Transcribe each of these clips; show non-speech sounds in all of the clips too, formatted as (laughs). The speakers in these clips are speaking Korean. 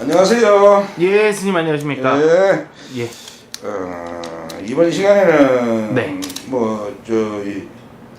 안녕하세요. 예, 스님 안녕하십니까? 예. 예. 어, 이번 시간에는 네. 뭐저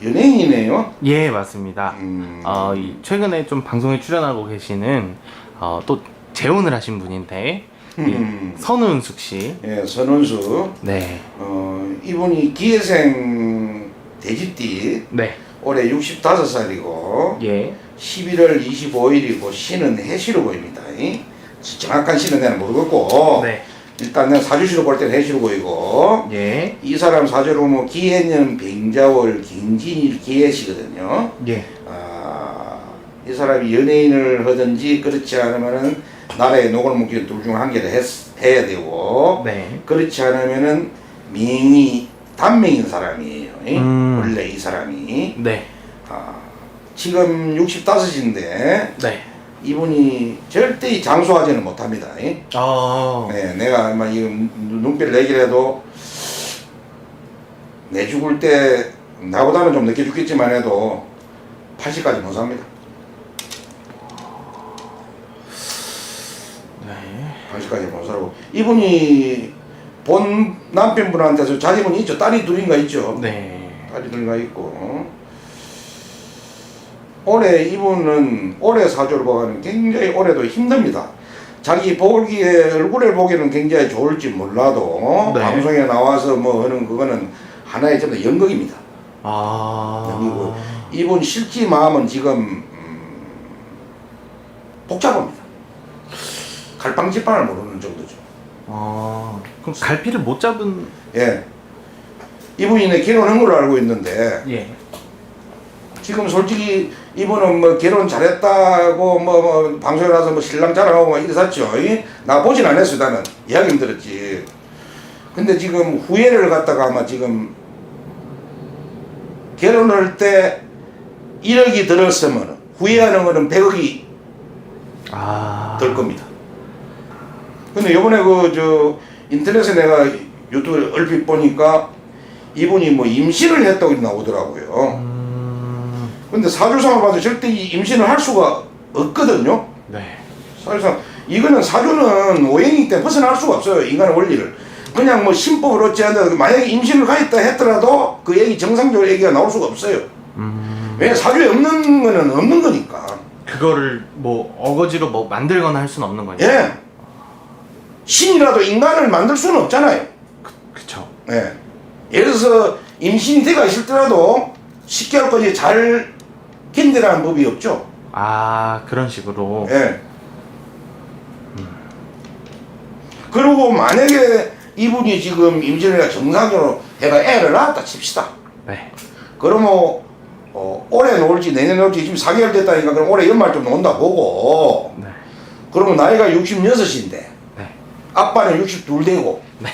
연예인이네요. 예, 맞습니다. 음. 어, 이 최근에 좀 방송에 출연하고 계시는 어, 또 재혼을 하신 분인데 이 음. 선우은숙 씨. 예, 선원수. 네. 어, 이분이 기회생 돼지띠 네. 올해 65살이고 예. 11월 25일이고 시는 해시로 보입니다. 이. 정확한 시는 내가 모르겠고 네. 일단 내가 사주시로 볼 때는 해시로 보이고 예. 이 사람 사주로 뭐 기해년 뱅자월 김진일 기해시거든요. 예. 아, 이 사람이 연예인을 하든지 그렇지 않으면은 나라의 녹을 먹기는 둘중 한 개를 했, 해야 되고 네. 그렇지 않으면은 명이 단명인 사람이에요. 이? 음. 원래 이 사람이 네. 아, 지금 65인데 네. 이분이 절대 장수하지는 못합니다. 이? 어. 네, 내가 아마 이 눈빛을 내기를 해도 내 죽을 때 나보다는 좀 늦게 죽겠지만 해도 80까지 못 삽니다. 네. 80까지 못 살고 이분이 본 남편분한테서 자제분이 있죠. 딸이 둘인가 있죠. 네. 딸이 둘인가 있고 올해 이분은 올해 사주를 보면 굉장히 올해도 힘듭니다. 자기 보기에 얼굴을 보기에는 굉장히 좋을지 몰라도 네. 방송에 나와서 뭐 하는 그거는 하나의 전부 연극입니다. 아. 연극이고 이분 실제 마음은 지금 음, 복잡합니다. 갈팡질팡을 모르는 정도죠. 아. 그럼 갈피를 못 잡은 예. 이분이 내 결혼한 걸로 알고 있는데 예. 지금 솔직히 이분은 뭐 결혼 잘했다고 뭐, 뭐 방송에 나서 뭐 신랑 자랑하고 막 이랬었죠. 이? 나 보진 않았어요. 나는 이야기 들었지. 근데 지금 후회를 갖다가 아마 지금 결혼할 때 1억이 들었으면 후회하는 거는 100억이 아. 들 겁니다. 근데 요번에 그 저 인터넷에 내가 유튜브에 얼핏 보니까 이분이 뭐 임신을 했다고 나오더라고요. 음. 근데 사주상을 봐도 절대 이 임신을 할 수가 없거든요. 네. 사주상 이거는 사주는 오행이기 때문에 벗어날 수가 없어요. 인간의 원리를. 그냥 뭐 신법을 어찌 한다 만약에 임신을 가했다 했더라도 그 얘기 정상적으로 얘기가 나올 수가 없어요. 음. 왜 사주에 없는 거는 없는 거니까. 그거를 뭐 어거지로 뭐 만들거나 할 수는 없는 거죠. 예. 신이라도 인간을 만들 수는 없잖아요. 그쵸. 예. 예를 들어서 임신이 돼가 있을더라도 10개월까지 잘 견디라는 법이 없죠. 아 그런 식으로. 예. 그리고 만약에 이분이 지금 임신을 정상적으로 해가 애를 낳았다 칩시다. 네. 그러면 어, 올해 놓을지 내년에 놓을지 지금 4개월 됐다니까 그럼 올해 연말쯤 놓는다 보고 네. 그러면 나이가 66인데 네. 아빠는 62 되고 네.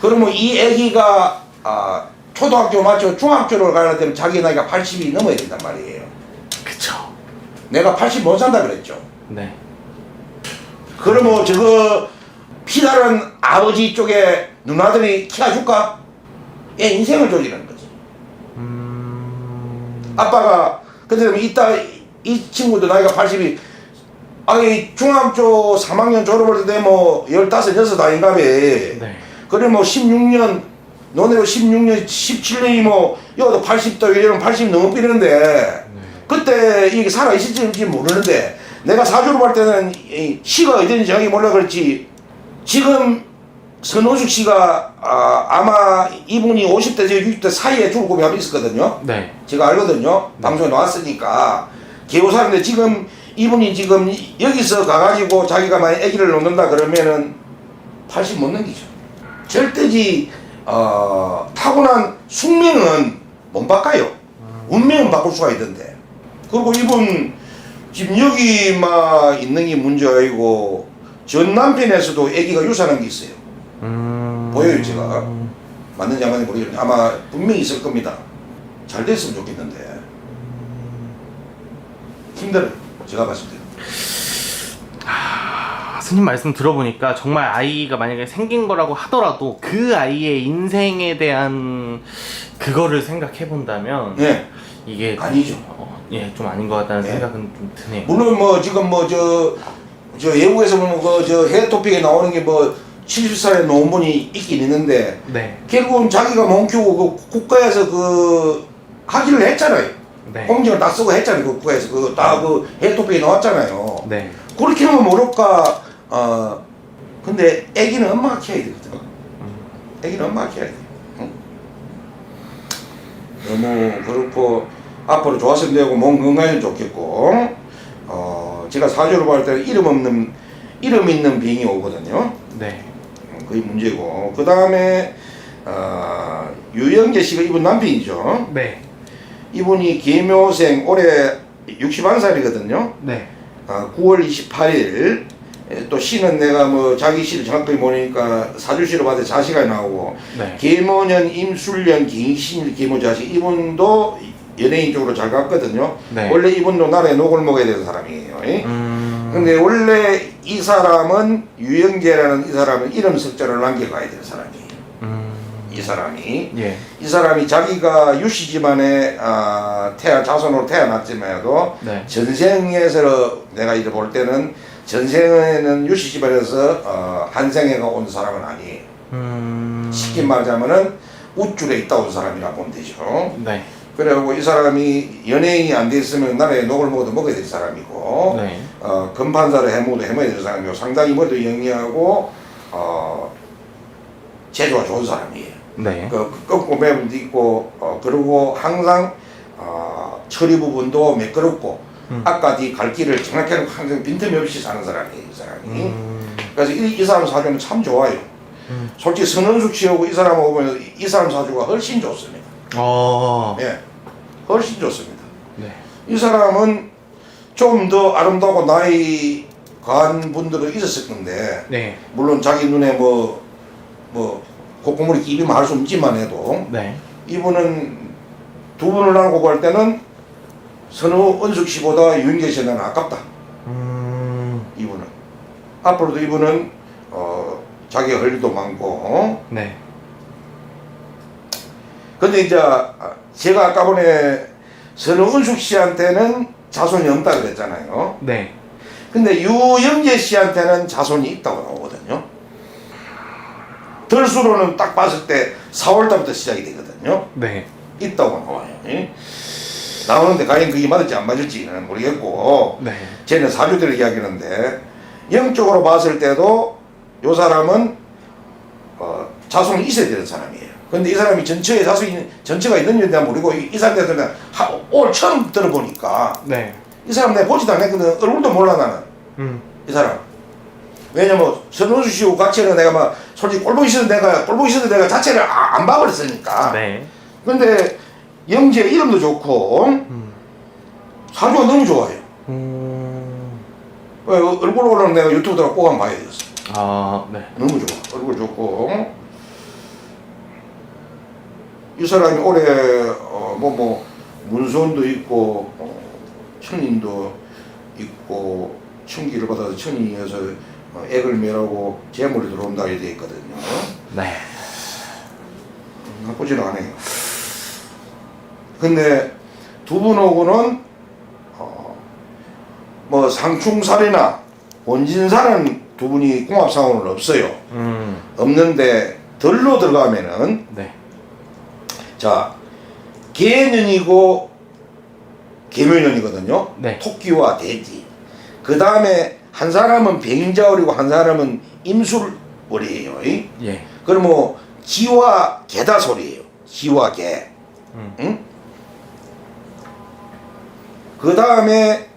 그러면 이 애기가 아, 초등학교 맞죠 중학교를 가야 되면 자기 나이가 80이 넘어야 된단 말이에요. 그쵸. 내가 80 못 산다 그랬죠. 네. 그러면 저거 피다른 아버지 쪽에 누나들이 키워줄까? 얘 인생을 조지는 거지. 음. 아빠가 근데 이따 이 친구도 나이가 80이 아니 중학교 3학년 졸업할 때 뭐 15, 6 아닌가 봐. 네. 그래 뭐 16년 너네로 16년 17년이 뭐 여도 80도 이러면 80 넘어 비는데 네. 그때 이게 살아 있을지 모르는데 내가 사주로 볼 때는 이 시가 어딘지 정확히 몰라 그렇지 지금 선호숙 씨가 아, 아마 이분이 50대 60대 사이에 죽을 고비 한번 있었거든요. 네. 제가 알거든요. 방송에 나왔으니까 개호사인데 지금 이분이 지금 여기서 가가지고 자기가 만약 아기를 놓는다 그러면은 80 못 넘기죠. 절대지 어, 타고난 숙명은 못 바꿔요. 운명은 바꿀 수가 있던데. 그리고 이분 지금 여기 막 있는 게 문제가 아니고 전 남편에서도 아기가 유산한 게 있어요. 음. 보여요, 제가. 맞는지 안 맞는지 모르겠는데 아마 분명히 있을 겁니다. 잘 됐으면 좋겠는데 힘들어요. 제가 봤을 때. 아, 스님 말씀 들어보니까 정말 아이가 만약에 생긴 거라고 하더라도 그 아이의 인생에 대한 그거를 생각해 본다면 네, 이게 아니죠. 어, 예, 좀 아닌 것 같다는 네. 생각은 좀 드네요. 물론 뭐 지금 뭐저저 외국에서 보면 그저 해외 토픽에 나오는 게 뭐 70살의 노원분이 있긴 있는데 네. 결국은 자기가 몸 키우고 그 국가에서 그 하기를 했잖아요. 네. 공직을 다 쓰고 했잖아요. 그 국가에서 그 다 그 해외 토픽에 나왔잖아요. 네. 그렇게 하면 모를까 어 근데 아기는 엄마가 키워야 되거든. 아기는 엄마가 키워야 돼. 응? 너무 그렇고 앞으로 좋았으면 되고 몸 건강해도 좋겠고 어 제가 사주로 볼 때는 이름 없는 이름 있는 병이 오거든요. 네. 음, 그게 문제고 그 다음에 어, 유영재 씨가 이분 남편이죠. 네. 이분이 계묘생 올해 61살이거든요. 네. 아, 9월 28일 또 시는 내가 뭐 자기 시를 정확하게 모르니까 사주시로 봐도 자시가 나오고 네. 계모년 임술년 계신일 계모자식 이분도 연예인 쪽으로 잘 갔거든요. 네. 원래 이분도 나라에 녹을 먹어야 되는 사람이에요. 음. 근데 원래 이 사람은 유영재라는 이 사람은 이름 석자를 남겨가야 되는 사람이에요. 음. 이 사람이 예. 이 사람이 자기가 유씨 집안에 아, 태어 자손으로 태어났지만도 네. 전생에서 내가 이제 볼 때는 전생에는 유씨 집안에서 어, 한생애가 온 사람은 아니에요. 음. 쉽게 말하자면은 우쭐에 있다 온 사람이라 보면 되죠. 네. 그래갖고 이 사람이 연예인이 안 돼 있으면 나라에 녹을 먹어도 먹어야 될 사람이고 네. 어, 금판사를 해먹어도 해먹어야 될 사람이고 상당히 머리도 영리하고 어, 재주가 좋은 사람이에요. 네. 그 꺾고 매분도 있고 어, 그리고 항상 어, 처리 부분도 매끄럽고 음. 아까 뒤갈 길을 정확히 하고 항상 빈틈이 없이 사는 사람이에요 이 사람이 음. 그래서 이, 이 사람 사주는 참 좋아요 음. 솔직히 선원숙 씨하고 이 사람하고 보면 이- 이 사람 사주가 훨씬 좋습니다 어. 예 훨씬 좋습니다 네. 이 사람은 좀 더 아름다고 나이 간 분들도 있었을 건데 네. 물론 자기 눈에 뭐 뭐 콧구멍이 끼비면 할수 없지만 해도 네. 이분은 두 분을 나누고 볼 때는 선우 은숙 씨보다 유인계 씨는 아깝다. 음. 이분은 앞으로도 이분은 어 자기 할 일도 많고 어? 네. 근데 이제 아, 제가 아까 전에 선우 은숙 씨한테는 자손이 없다 그랬잖아요. 네. 근데 유영재 씨한테는 자손이 있다고 나오거든요. 덜수로는 딱 봤을 때 4월달부터 시작이 되거든요. 네. 있다고 나와요. 예? 나오는데 과연 그게 맞을지 안 맞을지는 모르겠고 네. 쟤는 사주들을 이야기하는데 영적으로 봤을 때도 요 사람은 어, 자손이 있어야 되는 사람이에요. 근데 이 사람이 전처에 자손이 전처가 있는지는 내가 모르고 이, 이 사람한테는 하- 오늘 처음 들어보니까 네. 이 사람 내가 보지도 않았거든 얼굴도 몰라 나는 음. 이 사람 왜냐면 선우수 씨하고 같이는 내가 막 솔직히 꼴보기 싫은 내가 꼴보기 싫은 내가 자체를 아- 안 봐버렸으니까 네. 근데 영재 이름도 좋고 음. 사주가 너무 좋아요. 음. 왜, 어, 얼굴 오르는 내가 유튜브 들어 꼭 한번 봐야 되겠어. 아, 네. 너무 좋아. 얼굴 좋고 이 사람이 올해 어, 뭐, 뭐 문선도 있고 어, 천인도 있고 천기를 받아서 천이어서 어, 액을 매라고 재물이 들어온다 이렇게 돼 있거든요. 네. 나쁘지는 않아요. 근데 두 분하고는 어, 뭐 상충살이나 원진살은 두 분이 궁합상으로는 없어요. 음. 없는데 덜로 들어가면은 네. 자 개년이고 개묘년이거든요. 네. 토끼와 돼지. 그 다음에 한 사람은 백인자월이고 한 사람은 임술월이에요. 예. 그럼 뭐 기와 개다 소리예요. 기와 개. 음. 응? 그 다음에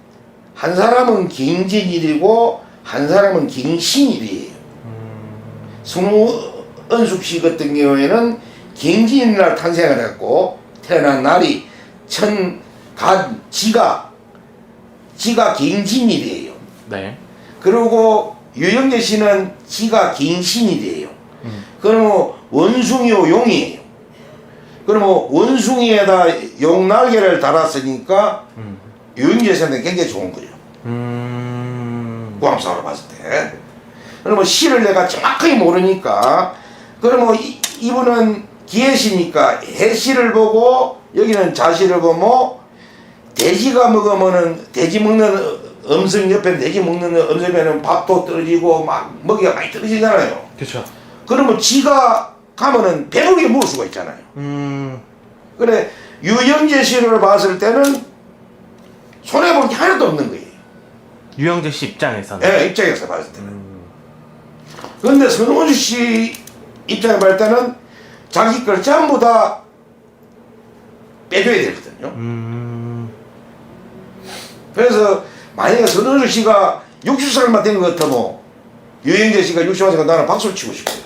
한 사람은 경진일이고 한 사람은 경신일이에요. 음. 승우 은숙 씨 같은 경우에는 경진날 탄생을 했고 태어난 날이 천간 지가 지가 경진일이에요. 네. 그리고 유영재 씨는 지가 경신일이에요. 음. 그러면 원숭이요 용이에요. 그러면 원숭이에다 용 날개를 달았으니까 음. 씨한테 굉장히 좋은 거예요. 음. 구함상으로 봤을 때. 그러면 시를 내가 정확하게 모르니까 그러면 이, 이분은 기해시니까 해시를 보고 여기는 자시를 보고 돼지가 먹으면은 돼지 먹는 음성 옆에 내기 먹는 음성에는 밥도 떨어지고 막 먹이가 많이 떨어지잖아요. 그렇죠. 그러면 지가 가면은 배부르게 먹을 수가 있잖아요. 음. 그래 유영재 씨를 봤을 때는 손해 볼게 하나도 없는 거예요. 유영재 씨 입장에서는. 예, 입장에서 봤을 때는. 음. 그런데 선호주 씨 입장에 봤을 때는 자기 걸 전부 다 빼줘야 되거든요. 음. 그래서 만약에 선호주 씨가 60살만 된 것 같으면 유영재 씨가 60살이니까 나는 박수를 치고 싶어요.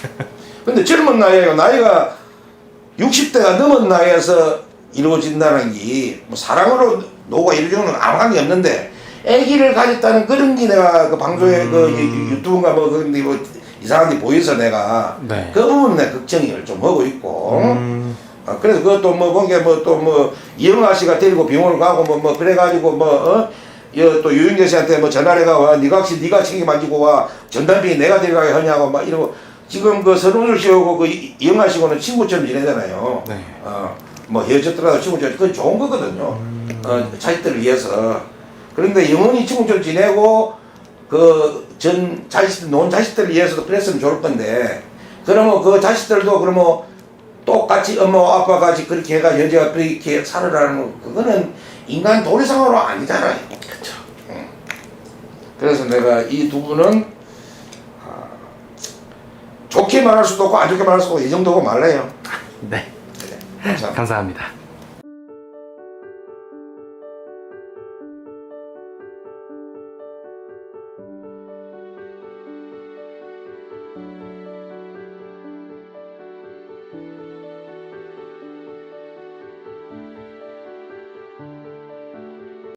(laughs) 근데 젊은 나이에요. 나이가 60대가 넘은 나이에서 이루어진다는 게 뭐 사랑으로 노가 건 아무 관계 없는데 아기를 가졌다는 그런 게 내가 그 방송에 그 유- 유튜브인가 뭐 그런 데뭐 이상한 데 보여서 내가 네. 그 부분 내 걱정을 좀 하고 있고 음. 아, 그래서 그것도 뭐 본 게 뭐 또 뭐 이영아 씨가 데리고 병원을 가고 뭐 뭐 그래가지고 뭐 어? 여, 또 유영재 씨한테 뭐 전화를 해가 와 니가 혹시 니가 책임 만지고 와 전담비 내가 데려가게 하냐고 막 이러고 지금 그 서른주 씨하고 그 이- 이영아 씨하고는 친구처럼 지내잖아요. 네. 어 뭐 헤어졌더라도 친구처럼 그건 좋은 거거든요. 어 자식들을 위해서 그런데 영원히 친구처럼 지내고 그 전 자식들 논 자식들을 위해서도 그랬으면 좋을 건데 그러면 그 자식들도 그러면 똑같이 엄마와 아빠 같이 그렇게 해가 여자가 그렇게 살으라는 거 그거는 인간 도리상으로 아니잖아요. 그렇죠. 그래서 내가 이 두 분은 아, 좋게 말할 수도 없고 안 좋게 말할 수도 없고 이 정도고 말래요. 네. 감사합니다. 감사합니다.